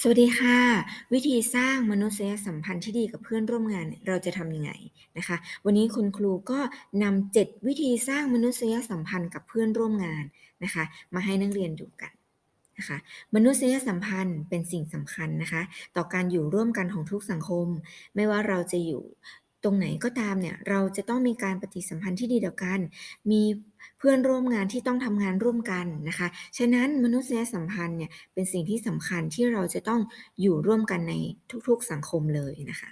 สวัสดีค่ะ วิธีสร้างมนุษยสัมพันธ์ที่ดีกับเพื่อนร่วมงานเราจะทำยังไงนะคะ วันนี้คุณครูก็นำเจ็ดวิธีสร้างมนุษยสัมพันธ์กับเพื่อนร่วมงานนะคะ มาให้นักเรียนดูกันนะคะมนุษยสัมพันธ์เป็นสิ่งสำคัญนะคะ ต่อการอยู่ร่วมกันของทุกสังคม ไม่ว่าเราจะอยู่ ตรงไหนก็ตามเนี่ยเราจะต้องมีการปฏิสัมพันธ์ที่ดีต่อกัน มีเพื่อนร่วมงานที่ต้องทำงานร่วมกันนะคะ ฉะนั้นมนุษยสัมพันธ์เนี่ยเป็นสิ่งที่สำคัญที่เราจะต้องอยู่ร่วมกันในทุกๆสังคมเลยนะคะ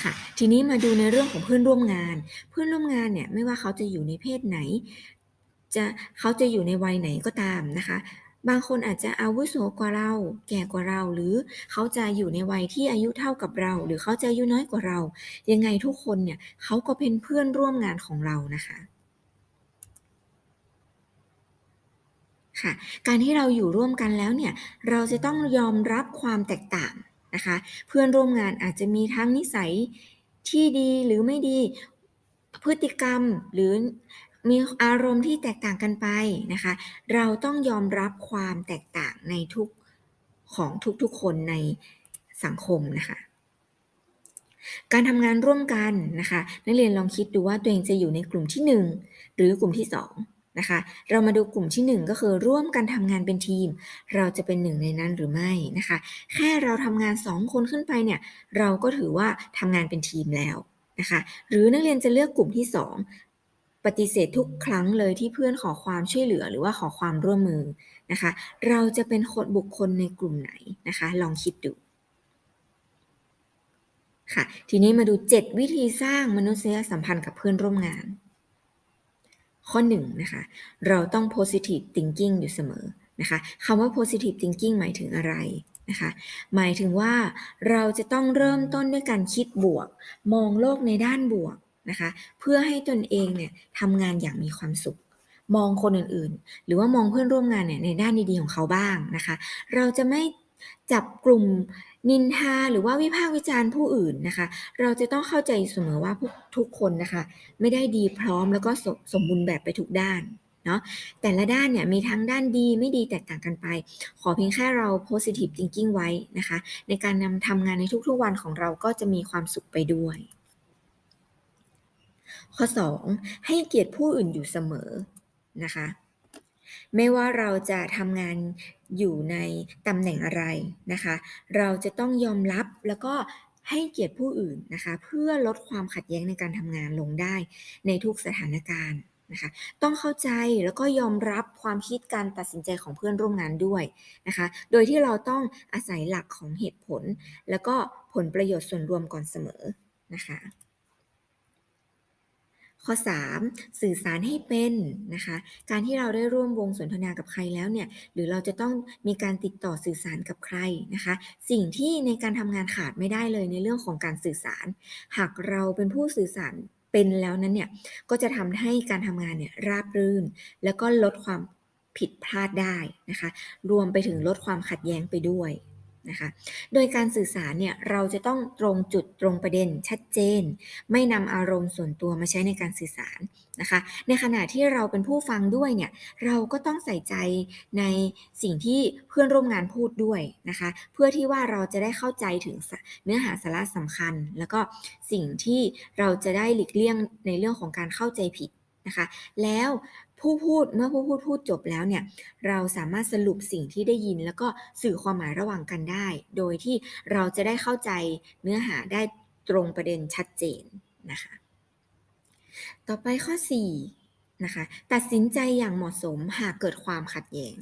ค่ะทีนี้มาดูในเรื่องของเพื่อนร่วมงาน เพื่อนร่วมงานเนี่ยไม่ว่าเขาจะอยู่ในเพศไหน จะเขาจะอยู่ในวัยไหนก็ตามนะคะ บางคนอาจจะอาวุโสกว่าเรา แก่กว่าเรา หรือเขาจะอยู่ในวัยที่อายุเท่ากับเรา หรือเขาจะอายุน้อยกว่าเรา ยังไงทุกคนเนี่ยเขาก็เป็นเพื่อนร่วมงานของเรานะคะค่ะการที่เราอยู่ร่วมกันแล้วเนี่ยเราจะต้องยอมรับความแตกต่างนะคะ เพื่อนร่วมงานอาจจะมีทั้งนิสัยที่ดีหรือไม่ดีพฤติกรรมหรือ มีอารมณ์ที่แตกต่างกันไปนะคะ เราต้องยอมรับความแตกต่างในทุกของทุกๆคนในสังคมนะคะ การทำงานร่วมกันนะคะ นักเรียนลองคิดดูว่าตัวเองจะอยู่ในกลุ่มที่ 1 หรือกลุ่มที่ 2 นะคะ เรามาดูกลุ่มที่ 1 ก็คือร่วมกันทำงานเป็นทีม เราจะเป็นหนึ่งในนั้นหรือไม่นะคะ แค่เราทำงาน 2 คนขึ้นไปเนี่ยเราก็ถือว่าทำงานเป็นทีมแล้วนะคะ หรือนักเรียนจะเลือกกลุ่มที่ 2 ปฏิเสธทุกครั้งเลยที่เพื่อนขอความช่วยเหลือหรือว่าขอความร่วมมือนะคะ เราจะเป็นคนบุคคลในกลุ่มไหนนะคะ ลองคิดดูค่ะ ทีนี้มาดู 7 วิธีสร้างมนุษยสัมพันธ์กับเพื่อนร่วมงาน ข้อ1นะคะ เราต้อง positive thinking อยู่เสมอนะคะคำว่า positive thinking หมายถึงอะไรนะคะ หมายถึงว่าเราจะต้องเริ่มต้นด้วยการคิดบวก มองโลกในด้านบวก นะคะ เพื่อให้ตนเองเนี่ยทำงานอย่างมีความสุข มองคนอื่นๆ หรือว่ามองเพื่อนร่วมงานเนี่ยในด้านดีๆของเขาบ้างนะคะ เราจะไม่จับกลุ่มนินทาหรือว่าวิพากษ์วิจารณ์ผู้อื่นนะคะ เราจะต้องเข้าใจเสมอว่าทุกคนนะคะ ไม่ได้ดีพร้อมแล้วก็สมบูรณ์แบบไปทุกด้านเนาะแต่ละด้านเนี่ยมีทั้งด้านดีไม่ดีแตกต่างกันไป ขอเพียงแค่เรา positive thinking ไว้นะคะ ในการนำทำงานในทุกๆวันของเราก็จะมีความสุขไปด้วย ข้อ 2 ให้เกียรติผู้อื่นอยู่เสมอนะคะ ไม่ว่าเราจะทำงานอยู่ในตำแหน่งอะไรนะคะ เราจะต้องยอมรับแล้วก็ให้เกียรติผู้อื่นนะคะ เพื่อลดความขัดแย้งในการทำงานลงได้ในทุกสถานการณ์นะคะ ต้องเข้าใจแล้วก็ยอมรับความคิดการตัดสินใจของเพื่อนร่วมงานด้วยนะคะ โดยที่เราต้องอาศัยหลักของเหตุผล แล้วก็ผลประโยชน์ส่วนรวมก่อนเสมอนะคะ ข้อ 3. สื่อสารให้เป็นนะคะ การที่เราได้ร่วมวงสนทนากับใครแล้วเนี่ย หรือเราจะต้องมีการติดต่อสื่อสารกับใครนะคะ สิ่งที่ในการทำงานขาดไม่ได้เลยในเรื่องของการสื่อสาร หากเราเป็นผู้สื่อสารเป็นแล้วนั้นเนี่ย ก็จะทำให้การทำงานเนี่ยราบรื่น แล้วก็ลดความผิดพลาดได้นะคะ รวมไปถึงลดความขัดแย้งไปด้วย นะคะ โดยการสื่อสารเนี่ยเราจะต้องตรงจุดตรงประเด็นชัดเจน ไม่นำอารมณ์ส่วนตัวมาใช้ในการสื่อสารนะคะ ในขณะที่เราเป็นผู้ฟังด้วยเนี่ยเราก็ต้องใส่ใจในสิ่งที่เพื่อนร่วมงานพูดด้วยนะคะ เพื่อที่ว่าเราจะได้เข้าใจถึงเนื้อหาสาระสำคัญ แล้วก็สิ่งที่เราจะได้หลีกเลี่ยงในเรื่องของการเข้าใจผิดนะคะ แล้ว ผู้พูดเมื่อผู้พูดพูดจบแล้วเนี่ยเราสามารถสรุปสิ่งที่ได้ยิน แล้วก็สื่อความหมายระหว่างกันได้ โดยที่เราจะได้เข้าใจเนื้อหาได้ตรงประเด็นชัดเจนนะคะ ต่อไปข้อ4นะคะตัดสินใจอย่างเหมาะสมหากเกิดความขัดแย้ง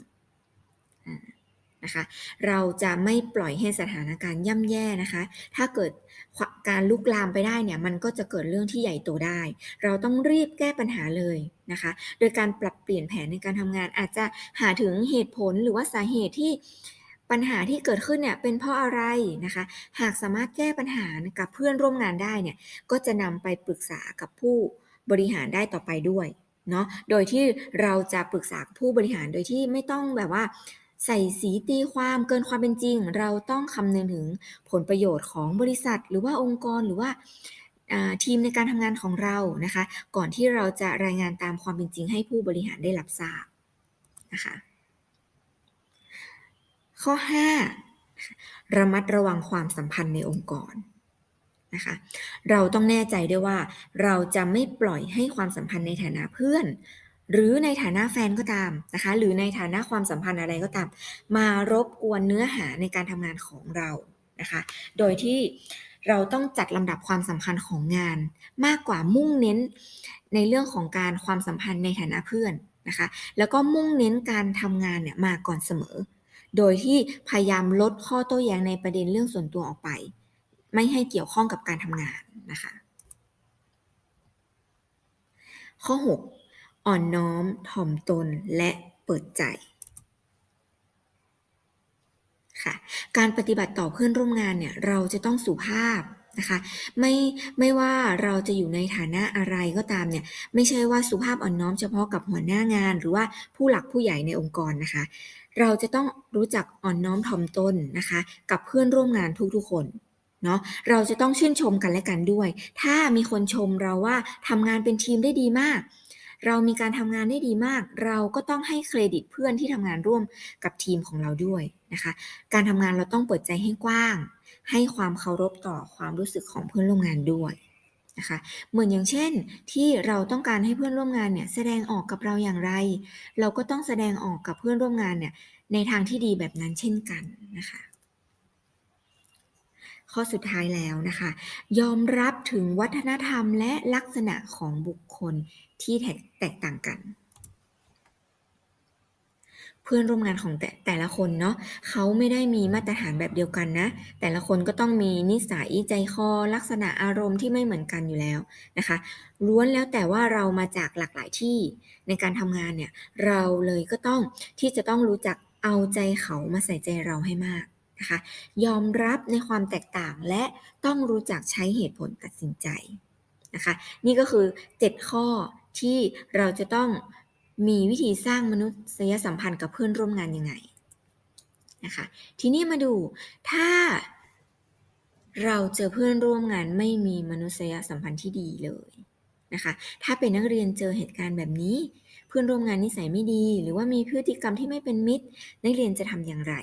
นะคะเราจะไม่ปล่อยให้สถานการณ์ย่ำแย่นะคะ ถ้าเกิดการลุกลามไปได้เนี่ยมันก็จะเกิดเรื่องที่ใหญ่โตได้ เราต้องรีบแก้ปัญหาเลยนะคะ โดยการปรับเปลี่ยนแผนในการทำงานอาจจะหาถึงเหตุผลหรือว่าสาเหตุที่ปัญหาที่เกิดขึ้นเนี่ยเป็นเพราะอะไรนะคะ หากสามารถแก้ปัญหากับเพื่อนร่วมงานได้เนี่ยก็จะนำไปปรึกษากับผู้บริหารได้ต่อไปด้วยเนาะ โดยที่เราจะปรึกษาผู้บริหารโดยที่ไม่ต้องแบบว่า ใส่สีตีความเกินความเป็นจริง เราต้องคำนึงถึงผลประโยชน์ของบริษัท หรือว่าองค์กรหรือว่าทีมในการทำงานของเรานะคะ ก่อนที่เราจะรายงานตามความเป็นจริงให้ผู้บริหารได้รับทราบนะคะข้อ 5 ระมัดระวังความสัมพันธ์ในองค์กรนะคะเราต้องแน่ใจด้วยว่า เราจะไม่ปล่อยให้ความสัมพันธ์ในฐานะเพื่อน หรือในฐานะแฟนก็ตามนะคะ หรือในฐานะความสัมพันธ์อะไรก็ตาม มารบกวนเนื้อหาในการทำงานของเรานะคะ โดยที่เราต้องจัดลำดับความสำคัญของงาน มากกว่ามุ่งเน้นในเรื่องของการความสัมพันธ์ในฐานะเพื่อนนะคะ แล้วก็มุ่งเน้นการทำงานเนี่ยมาก่อนเสมอ โดยที่พยายามลดข้อโต้แย้งในประเด็นเรื่องส่วนตัวออกไป ไม่ให้เกี่ยวข้องกับการทำงานนะคะ ข้อ 6 อ่อนน้อมถ่อมตนและเปิดใจค่ะการปฏิบัติต่อเพื่อนร่วมงานเนี่ยเราจะต้องสุภาพนะคะไม่ไม่ว่าเราจะอยู่ในฐานะอะไรก็ตามเนี่ยไม่ใช่ว่าสุภาพอ่อนน้อมเฉพาะกับหัวหน้างาน หรือว่าผู้หลักผู้ใหญ่ในองค์กรนะคะ เราจะต้องรู้จักอ่อนน้อมถ่อมตนนะคะ กับเพื่อนร่วมงานทุกๆคนเนาะเราจะต้องชื่นชมกันและกันด้วย ถ้ามีคนชมเราว่าทำงานเป็นทีมได้ดีมาก เรามีการทำงานได้ดีมาก เราก็ต้องให้เครดิตเพื่อนที่ทำงานร่วมกับทีมของเราด้วยนะคะ การทำงานเราต้องเปิดใจให้กว้าง ให้ความเคารพต่อความรู้สึกของเพื่อนร่วมงานด้วยนะคะเหมือนอย่างเช่นที่เราต้องการให้เพื่อนร่วมงานเนี่ยแสดงออกกับเราอย่างไร เราก็ต้องแสดงออกกับเพื่อนร่วมงานเนี่ยในทางที่ดีแบบนั้นเช่นกันนะคะ ข้อสุดท้ายแล้วนะคะ ยอมรับถึงวัฒนธรรมและลักษณะของบุคคลที่แตกต่างกัน เพื่อนร่วมงานของแต่แต่ละคนเนาะเขาไม่ได้มีมาตรฐานแบบเดียวกันนะ แต่ละคนก็ต้องมีนิสัยใจคอ ลักษณะอารมณ์ที่ไม่เหมือนกันอยู่แล้วนะคะล้วนแล้วแต่ว่าเรามาจากหลากหลายที่ในการทำงานเนี่ยเราเลยก็ต้องที่จะต้องรู้จักเอาใจเขามาใส่ใจเราให้มาก นะคะยอมรับในความแตกต่างและต้องรู้จักใช้เหตุผลตัดสินใจนะคะนี่ก็คือ 7 ข้อที่เราจะต้องมีวิธีสร้างมนุษยสัมพันธ์กับเพื่อนร่วมงานยังไงนะคะทีนี้มาดูถ้าเราเจอเพื่อนร่วมงานไม่มีมนุษยสัมพันธ์ที่ดีเลยนะคะถ้าเป็นนักเรียนเจอเหตุการณ์แบบนี้ เพื่อนร่วมงานนิสัยไม่ดี หรือว่ามีพฤติกรรมที่ไม่เป็นมิตร นักเรียนจะทำอย่างไร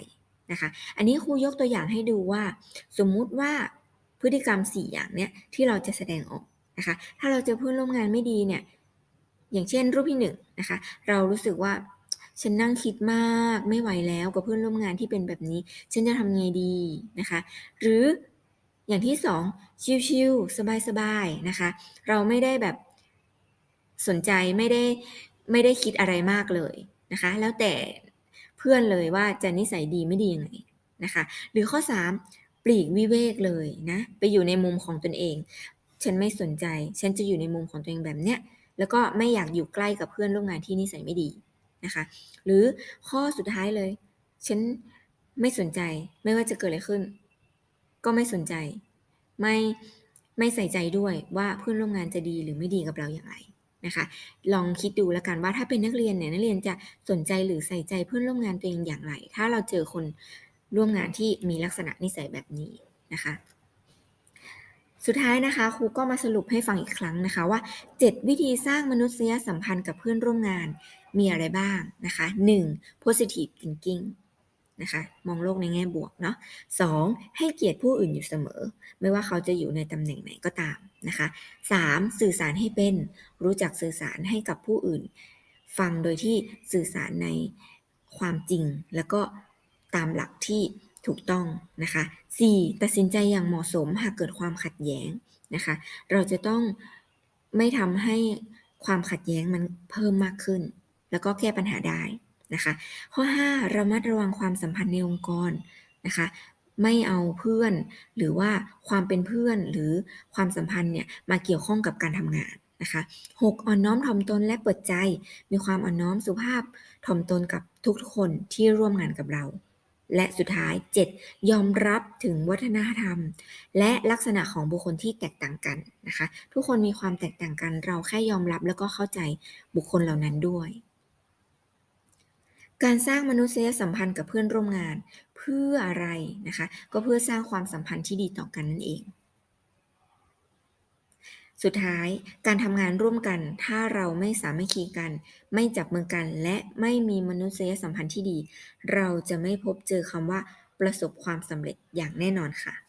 นะคะ อันนี้ครูยกตัวอย่างให้ดูว่า สมมุติว่าพฤติกรรม 4 อย่างเนี้ยที่เราจะแสดงออกนะคะ ถ้าเราเจอเพื่อนร่วมงานไม่ดีเนี่ย อย่างเช่นรูปที่1นนะคะ เรารู้สึกว่าฉันนั่งคิดมากไม่ไหวแล้วกับเพื่อนร่วมงานที่เป็นแบบนี้ ฉันจะทำไงดีนะคะ หรืออย่างที่2ชิลๆสบายๆนะคะ เราไม่ได้แบบสนใจไม่ได้ไม่ได้คิดอะไรมากเลยนะคะ แล้วแต่ พื่อนเลยว่าจะนิสัยดีไม่ดียังไงนะคะ หรือข้อ 3 ปลีกวิเวกเลยนะไปอยู่ในมุมของตนเอง ฉันไม่สนใจ ฉันจะอยู่ในมุมของตัวเองแบบเนี้ยแล้วก็ไม่อยากอยู่ใกล้กับเพื่อนร่วมงานที่นิสัยไม่ดีนะคะ หรือข้อสุดท้ายเลย ฉันไม่สนใจไม่ว่าจะเกิดอะไรขึ้น ก็ไม่สนใจ ไม่ไม่ใส่ใจด้วยว่าเพื่อนร่วมงานจะดีหรือไม่ดีกับเราอย่างไร นะคะ ลองคิดดูแล้วกันว่าถ้าเป็นนักเรียนเนี่ยนักเรียนจะสนใจหรือใส่ใจเพื่อนร่วมงานตัวเองอย่างไร ถ้าเราเจอคนร่วมงานที่มีลักษณะนิสัยแบบนี้นะคะ สุดท้ายนะคะครูก็มาสรุปให้ฟังอีกครั้งนะคะว่า 7 วิธีสร้างมนุษยสัมพันธ์กับเพื่อนร่วมงานมีอะไรบ้างนะคะ 1. positive thinking นะคะมองโลกในแง่บวกเนาะสให้เกียรติผู้อื่นอยู่เสมอ ไม่ว่าเขาจะอยู่ในตำแหน่งไหนก็ตาม นะคะ 3. สื่อสารให้เป็น รู้จักสื่อสารให้กับผู้อื่น ฟังโดยที่สื่อสารในความจริง แล้วก็ตามหลักที่ถูกต้องนะคะ 4. ตัดสินใจอย่างเหมาะสมหากเกิดความขัดแย้งนะคะ เราจะต้องไม่ทำให้ความขัดแย้งมันเพิ่มมากขึ้น แล้วก็แก้ปัญหาได้นะคะ ข้อ 5 ระมัดระวังความสัมพันธ์ในองค์กรนะคะ ไม่เอาเพื่อน หรือว่าความเป็นเพื่อนหรือความสัมพันธ์เนี่ยมาเกี่ยวข้องกับการทำงานนะคะ6อ่อนน้อมถ่อมตนและเปิดใจ มีความอ่อนน้อมสุภาพถ่อมตนกับทุกคนที่ร่วมงานกับเรา และสุดท้าย 7 ยอมรับถึงวัฒนธรรม และลักษณะของบุคคลที่แตกต่างกันนะคะ ทุกคนมีความแตกต่างกัน เราแค่ยอมรับแล้วก็เข้าใจบุคคลเหล่านั้นด้วยการสร้างมนุษยสัมพันธ์กับเพื่อนร่วมงาน พื่ออะไรนะคะ ก็เพื่อสร้างความสัมพันธ์ที่ดีต่อกันนั่นเอง สุดท้ายการทำงานร่วมกัน ถ้าเราไม่สามัคคีกัน ไม่จับมือกันและไม่มีมนุษยสัมพันธ์ที่ดี เราจะไม่พบเจอคำว่าประสบความสำเร็จอย่างแน่นอนค่ะ